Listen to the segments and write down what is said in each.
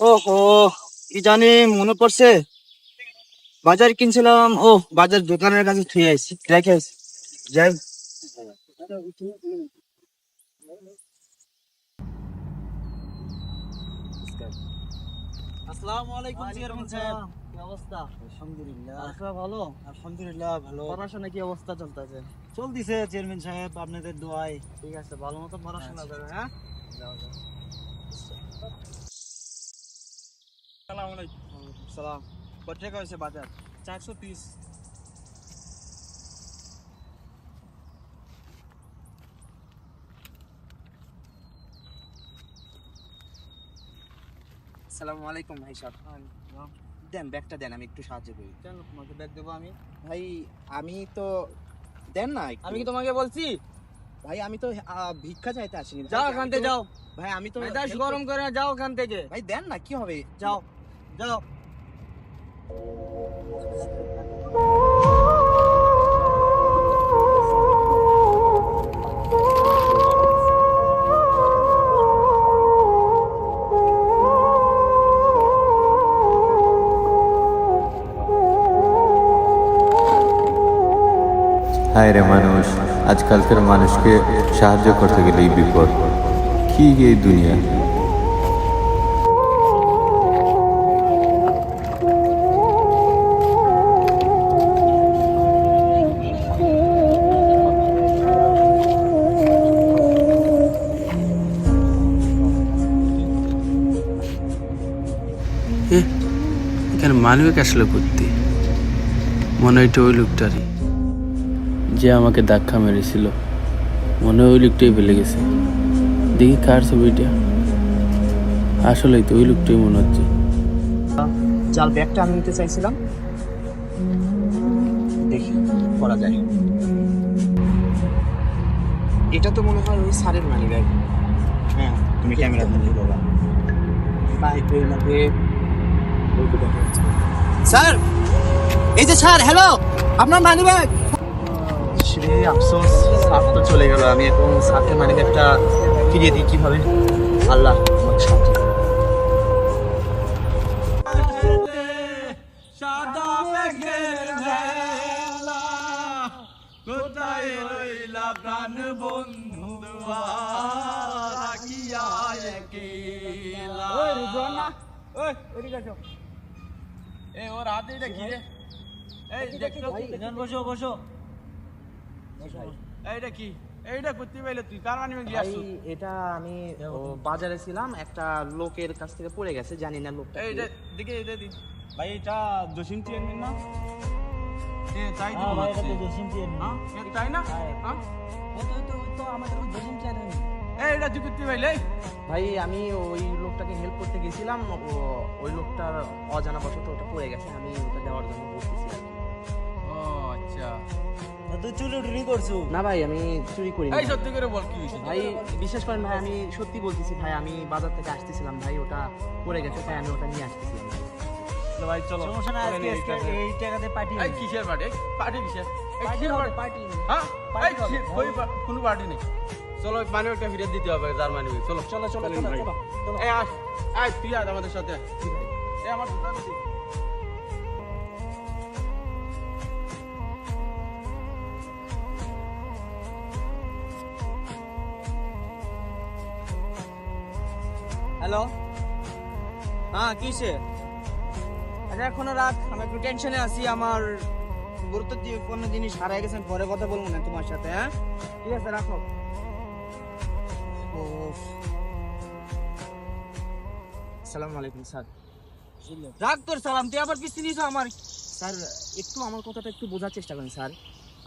ওহো কি জানি মনে পড়ছে। বাজার কিনছিলাম ও বাজার দোকানের কাছে থুয়ে আইছি রেখে আইছি। যাই আসসালামু আলাইকুম চেয়ারম্যান সাহেব। কি অবস্থা? আলহামদুলিল্লাহ। আপনারা ভালো? আলহামদুলিল্লাহ ভালো। পড়াশোনা কি অবস্থা চলতেছে? চলতেছে চেয়ারম্যান সাহেব আপনাদের দোয়ায়। ঠিক আছে ভালো মতো পড়াশোনা করো হ্যাঁ? যাও যাও। সালাম আলাইকুম সালাম কত টাকা হয়েছে বাজার চারশো পিস আসসালামু আলাইকুম ভাই সাহেব দেন ব্যাগটা দেন আমি একটু সাহায্য করি। কেন তোমাকে ব্যাগ দেবো আমি? ভাই আমি তো দেন না আমি কি তোমাকে বলছি? ভাই আমি তো ভিক্ষা চাইতে আসিনি। যাও তো- থেকে যাও। ভাই আমি তো গরম করে যাও এখান থেকে। ভাই দেন না কি হবে? যাও। যাও হায় রে মানুষ আজকালকার মানুষকে সাহায্য করতে গেলেই বিপদ। কি এই দুনিয়া? এখানে মানবিক আসলে করতে মনে হয় ওই লোকটারই। যে আমাকে ধাক্কা মেরেছিল। মনে হয় ওই লোকটাই ফেলে গেছে। দেখি কার ছবিটা। আসলেই তো ওই লোকটাই মনে হচ্ছে। জাল ব্যাগটা আমি নিতে চাইছিলাম। দেখি করা যায়। এটা তো মনে হয় ওই স্যারের মানি ব্যাগ হ্যাঁ তুমি ক্যামেরা বন্ধ করো বাই কই লাগে স্যার এই যে স্যার হ্যালো আপনার মানি ব্যাগ শ্রী আফসোস স্যার তো চলে গেল। আমি এখন স্যারকে মানি ব্যাগটা ফিরিয়ে দিই কীভাবে? আল্লাহ আমাকে সাহায্য কোথায় রইলা প্রাণ বন্ধু রাখিয়া একেলা ওই ওই ওইদিকে আসো। এ ওর হাতে এটা কি রে এই দেখছ? বসো বসো। এইটা কি এইটা করতে পাইলে তুই কার মানে গিয়ে এটা আমি ও, বাজারে ছিলাম একটা লোকের কাছ থেকে পড়ে গেছে জানি না লোকটা এইটা। দিকে এটা দি ভাই এটা জসিম চেয়ারম্যান না? এ তাই হ্যাঁ ভাই, এটা তো জসিম। হ্যাঁ তাই না? হ্যাঁ। হ্যাঁ? ও তো- তো- তো আমাদের এটা তুই করতে পাইলে ভাই আমি ওই লোকটাকে হেল্প করতে গেছিলাম ও- ওই লোকটার অজানা বশত ওটা পড়ে গেছে আমি ওটা দেওয়ার জন্য আর কি। ও আচ্ছা। তুই চুরি টুরি করছু? না ভাই আমি চুরি করি এই সত্যি করে বল কি ভাই বিশ্বাস করেন ভাই আমি সত্যি বলতেছি ভাই আমি বাজার থেকে আসতেছিলাম ভাই ওটা পড়ে গেছে তাই আমি ওটা নিয়ে আসতেছিলাম ভাই। চলো সমস্যা আজকে। এই টাকাতে পার্টি এই কিসের পার্টি পার্টি কিসের পার্টি পার্টি পার্টি হ্যাঁ? Party এই হবে, কিসের- কই পা- কোনো পার্টি নেই। চলো মানি একটা ফিরে দিতে হবে জার্মানি চলো। চলো চলো চলো চলো এই আয় আয় তুই আয় আমাদের সাথে। এই আমার। হ্যালো হ্যাঁ কিসে আচ্ছা এখনও রাখ আমি একটু টেনশনে আছি। আমার গুরুত্বপূর্ণ জিনিস হারাই গেছে পরে কথা বলব না তোমার সাথে হ্যাঁ? ঠিক আছে রাখো। উফ। আসসালামু আলাইকুম স্যার রাখ তোর সালাম তুই আবার পিছিয়ে নিস আমার স্যার একটু আমার কথাটা একটু বোঝার চেষ্টা করেন স্যার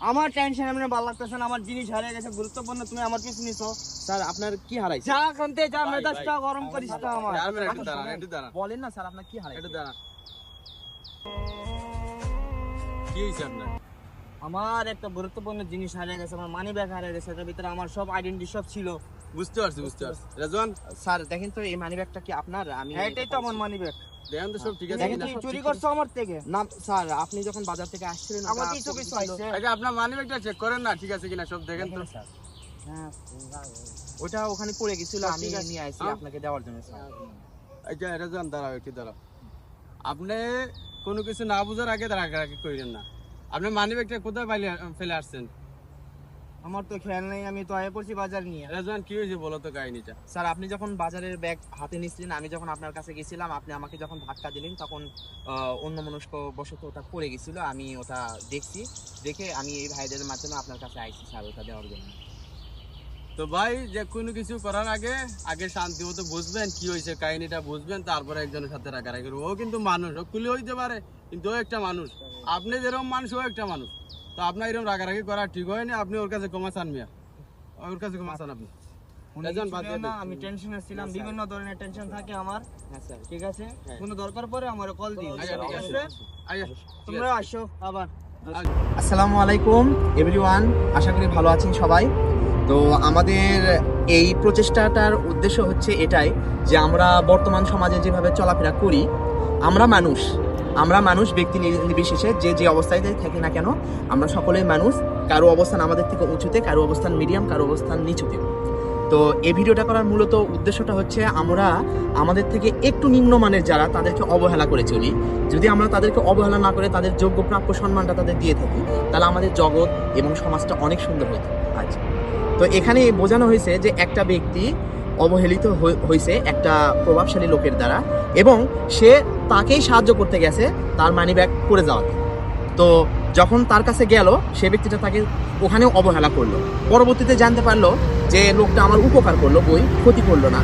আমার টেনশন এমনি ভালো লাগতেছে না আমার জিনিস হারিয়ে গেছে গুরুত্বপূর্ণ তুমি আমার পিছনে নিছো। স্যার আপনার কি হারাইছে? যা কান্তে যা মেজাজটা গরম করিস না আমার। বলেন না স্যার আপনার কি হারাইছে? কি হয়েছে আপনার? আমার একটা গুরুত্বপূর্ণ জিনিস হারিয়ে গেছে আমার মানি ব্যাগ হারিয়ে গেছে এটার ভিতরে আমার সব আইডেন্টি সব ছিল। বুঝতে পারছি বুঝতে পারছি। রাজওয়ান স্যার দেখেন তো এই মানি ব্যাগটা কি আপনার? আমি হ্যাঁ, এটাই তো আমার মানি ব্যাগ দেখেন তো সব ঠিক আছে দেখেন চুরি করছ আমার থেকে? না স্যার আপনি যখন বাজার থেকে আসছিলেন আমার কিছু আপনার কিছু ছিল। আইছে আচ্ছা আপনার মানি ব্যাগটা চেক করেন না ঠিক আছে কিনা সব দেখেন তো। স্যার। হ্যাঁ ওটা ওখানে পড়ে গেছিল আমি নিয়ে আসি হ্যাঁ? আপনাকে দেওয়ার জন্য স্যার। আচ্ছা রেজন দাঁড়াও একটু দাঁড়াও। আপনি কোনো কিছু না বুঝার আগে রাগারাগি করেন না। আপনি মানি ব্যাগটা কোথায় পাইলে ফেলে আসছেন? আমার তো খেয়াল নেই আমি তো আয় করছি বাজার নিয়ে। রেজন কি হয়েছে বলো তো কাহিনীটা? স্যার আপনি যখন বাজারের ব্যাগ হাতে নিচ্ছিলেন আমি যখন আপনার কাছে গেছিলাম আপনি আমাকে যখন ধাক্কা দিলেন তখন অন্য মনস্ক বশত ওটা পড়ে গেছিল আমি ওটা দেখছি দেখে আমি এই ভাইদের মাধ্যমে আপনার কাছে আইছি স্যার ওটা দেওয়ার জন্য। তো ভাই যে কোনো কিছু করার আগে আগে শান্তি মতো বুঝবেন কি হয়েছে কাহিনীটা বুঝবেন তারপরে একজনের সাথে রাগারাগি করব। ও কিন্তু মানুষ ও খুলে হইতে পারে। কিন্তু ও একটা মানুষ। আপনি যেরকম মানুষ ও একটা মানুষ। তো আপনার এরকম রাগারাগি করা ঠিক হয়নি আপনি ওর কাছে ক্ষমা চান মিয়া। ওর কাছে ক্ষমা চান আপনি। আমি টেনশনে ছিলাম বিভিন্ন ধরনের টেনশন থাকে আমার। হ্যাঁ ঠিক আছে? হ্যাঁ। কোনো দরকার আমার কল দিন। আচ্ছা, ঠিক আছে। আচ্ছা, ঠিক তোমরা আছে। আসো আবার। আসসালামু আলাইকুম এভরিওয়ান আশা করি ভালো আছেন সবাই। তো আমাদের এই প্রচেষ্টাটার উদ্দেশ্য হচ্ছে এটাই যে আমরা বর্তমান সমাজে যেভাবে চলাফেরা করি আমরা মানুষ। আমরা মানুষ, ব্যক্তি নির্বিশেষে যে যে অবস্থায় থাকি না কেন, আমরা সকলেই মানুষ। কারও অবস্থান আমাদের থেকে উঁচুতে, কারও অবস্থান মিডিয়াম, কারও অবস্থান নিচুতে। তো এই ভিডিওটা করার মূলত উদ্দেশ্যটা হচ্ছে আমরা আমাদের থেকে একটু নিম্নমানের যারা, তাদেরকে অবহেলা করে চলি। যদি আমরা তাদেরকে অবহেলা না করে তাদের যোগ্য প্রাপ্য সম্মানটা তাদের দিয়ে থাকি, তাহলে আমাদের জগৎ এবং সমাজটা অনেক সুন্দর হয়ে আজ। তো এখানে বোঝানো হয়েছে যে একটা ব্যক্তি অবহেলিত হয়েছে একটা প্রভাবশালী লোকের দ্বারা এবং সে তাকেই সাহায্য করতে গেছে তার মানি ব্যাগ করে যাওয়াতে। তো যখন তার কাছে গেল, সে ব্যক্তিটা তাকে ওখানেও অবহেলা করল। পরবর্তীতে জানতে পারল যে লোকটা আমার উপকার করল, বই ক্ষতি করল না।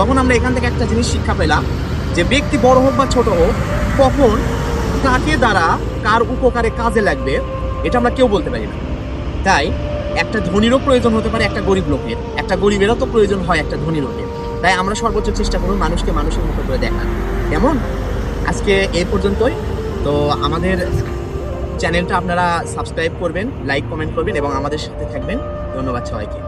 তখন আমরা এখান থেকে একটা জিনিস শিক্ষা পেলাম যে ব্যক্তি বড় হোক বা ছোট হোক, কখন কাকে দ্বারা কার উপকারে কাজে লাগবে, এটা আমরা কেউ বলতে পারি না। তাই একটা ধনীরও প্রয়োজন হতে পারে একটা গরিব লোকের। একটা গরিবেরও তো প্রয়োজন হয় একটা ধনী লোকের তাই আমরা সর্বোচ্চ চেষ্টা করব মানুষকে মানুষের মতো করে দেখা কেমন? আজকে এ পর্যন্তই। তো আমাদের চ্যানেলটা আপনারা সাবস্ক্রাইব করবেন লাইক কমেন্ট করবেন এবং আমাদের সাথে থাকবেন। ধন্যবাদ সবাইকে।